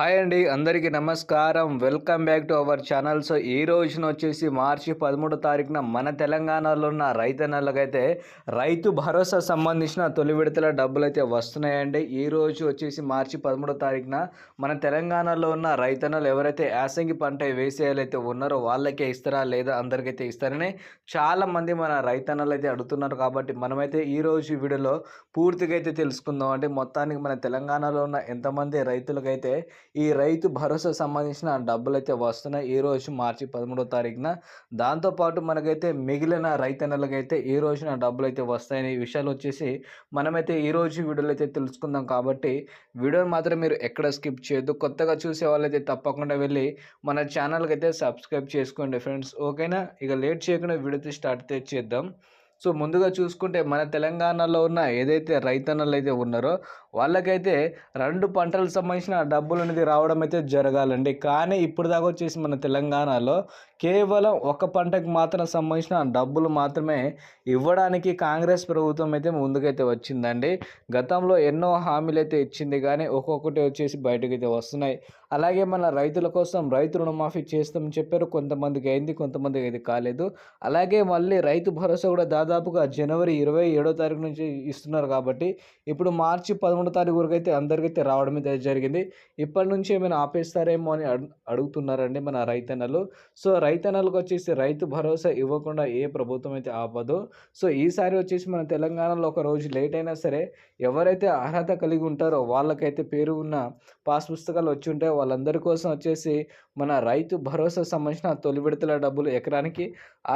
Hi అండి అందరికీ నమస్కారం. Welcome back to our channel. So ఈ రోజున వచ్చేసి మార్చి పదమూడో తారీఖున మన తెలంగాణలో ఉన్న రైతన్నలకైతే రైతు భరోసా సంబంధించిన తొలి విడతల డబ్బులు అయితే వస్తున్నాయండి. ఈ రోజు వచ్చేసి మార్చి పదమూడో తారీఖున మన తెలంగాణలో ఉన్న రైతన్నలు ఎవరైతే యాసంగి పంట వేసేయాలైతే ఉన్నారో వాళ్ళకే ఇస్తారా లేదా అందరికైతే ఇస్తారని చాలామంది మన రైతన్నలు అయితే అడుగుతున్నారు. కాబట్టి మనమైతే ఈ రోజు వీడియోలో పూర్తిగా అయితే తెలుసుకుందాం అంటే మొత్తానికి మన తెలంగాణలో ఉన్న ఎంతమంది రైతులకైతే ఈ రైతు భరోసా సంబంధించిన డబ్బులు అయితే వస్తున్నాయి. ఈ రోజు మార్చి పదమూడో తారీఖున. దాంతోపాటు మనకైతే మిగిలిన రైతన్నలకైతే ఈ రోజున డబ్బులు అయితే వస్తాయని విషయాలు వచ్చేసి మనమైతే ఈ రోజు వీడియోలో అయితే తెలుసుకుందాం కాబట్టి వీడియోని మాత్రం మీరు ఎక్కడ స్కిప్ చేయొద్దు. కొత్తగా చూసే వాళ్ళైతే తప్పకుండా వెళ్ళి మన ఛానల్కి అయితే సబ్స్క్రైబ్ చేసుకోండి ఫ్రెండ్స్. ఓకేనా? ఇక లేట్ చేయకుండా వీడియో స్టార్ట్ అయితే చేద్దాం. సో ముందుగా చూసుకుంటే మన తెలంగాణలో ఉన్న ఏదైతే రైతన్నలు అయితే ఉన్నారో వాళ్ళకైతే రెండు పంటలకు సంబంధించిన డబ్బులు అనేది రావడం అయితే జరగాలండి. కానీ ఇప్పుడు దాకా వచ్చేసి మన తెలంగాణలో కేవలం ఒక పంటకు మాత్రం సంబంధించిన డబ్బులు మాత్రమే ఇవ్వడానికి కాంగ్రెస్ ప్రభుత్వం అయితే ముందుకైతే వచ్చిందండి. గతంలో ఎన్నో హామీలు అయితే ఇచ్చింది కానీ ఒక్కొక్కటి వచ్చేసి బయటకు అయితే వస్తున్నాయి. అలాగే మన రైతుల కోసం రైతు రుణమాఫీ చేస్తామని చెప్పారు. కొంతమందికి అయింది కొంతమందికి అయితే కాలేదు. అలాగే మళ్ళీ రైతు భరోసా కూడా దాదాపుగా జనవరి ఇరవై ఏడో తారీఖు నుంచి ఇస్తున్నారు కాబట్టి ఇప్పుడు మార్చి పదమూడో తారీఖు వరకు అయితే అందరికైతే రావడం అయితే జరిగింది. ఇప్పటి నుంచి ఏమైనా ఆపేస్తారేమో అని అడుగుతున్నారండి మన రైతన్నలు. సో రైతన్నలకు వచ్చేసి రైతు భరోసా ఇవ్వకుండా ఏ ప్రభుత్వం అయితే ఆపదు సో ఈసారి వచ్చేసి మన తెలంగాణలో ఒక రోజు లేట్ అయినా సరే ఎవరైతే అర్హత కలిగి ఉంటారో వాళ్ళకైతే పేరు ఉన్న పాస్ పుస్తకాలు వచ్చి ఉంటే వాళ్ళందరి కోసం వచ్చేసి మన రైతు భరోసా సంబంధించిన తొలి విడతల డబ్బులు ఎకరానికి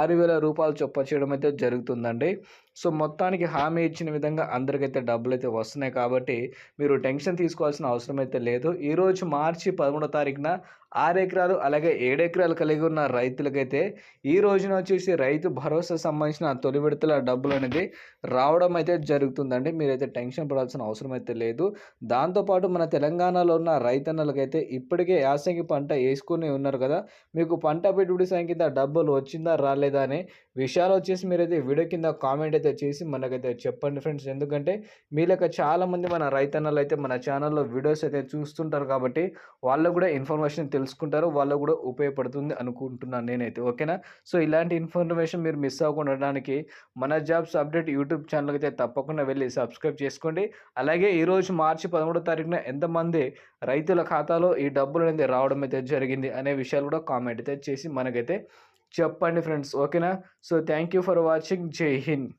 ఆరు వేల రూపాయలు చొప్ప చేయడం అయితే జరుగుతుందండి. సో మొత్తానికి హామీ ఇచ్చిన విధంగా అందరికైతే డబ్బులు అయితే వస్తున్నాయి కాబట్టి మీరు టెన్షన్ తీసుకోవాల్సిన అవసరం అయితే లేదు ఈరోజు మార్చి పదమూడో తారీఖున ఆరు ఎకరాలు అలాగే ఏడు ఎకరాలు కలిగి ఉన్న రైతులకైతే ఈ రోజున వచ్చేసి రైతు భరోసా సంబంధించిన తొలి విడతల డబ్బులు అనేది రావడం అయితే జరుగుతుందండి. మీరైతే టెన్షన్ పడాల్సిన అవసరం అయితే లేదు దాంతోపాటు మన తెలంగాణలో ఉన్న రైతన్నలకైతే ఇప్పటికే యాసంగి పంట వేసుకుని ఉన్నారు కదా మీకు పంట పెట్టుబడి సంఖ్య డబ్బులు వచ్చిందా రాలేదా అనే విషయాలు వచ్చేసి మీరైతే వీడియో కింద కామెంట్ అయితే చేసి మనకైతే చెప్పండి ఫ్రెండ్స్. ఎందుకంటే మీలక చాలామంది మన రైతన్నలు అయితే మన ఛానల్లో వీడియోస్ అయితే చూస్తుంటారు కాబట్టి వాళ్ళకు కూడా ఇన్ఫర్మేషన్ తెలుసుకుంటారు వాళ్ళకు కూడా ఉపయోగపడుతుంది అనుకుంటున్నాను నేనైతే. ఓకేనా? సో ఇలాంటి ఇన్ఫర్మేషన్ మీరు మిస్ అవ్వకుండా ఉండడానికి మన జాబ్స్ అప్డేట్ యూట్యూబ్ ఛానల్కి అయితే తప్పకుండా వెళ్ళి సబ్స్క్రైబ్ చేసుకోండి. అలాగే ఈరోజు మార్చి పదమూడో తారీఖున ఎంతమంది రైతుల ఖాతాలో ఈ డబ్బులు అనేది రావడం అయితే జరిగింది అనే విషయాలు కూడా కామెంట్ అయితే చేసి మనకైతే చెప్పండి ఫ్రెండ్స్. ఓకేనా? So thank you for watching. Jai Hind.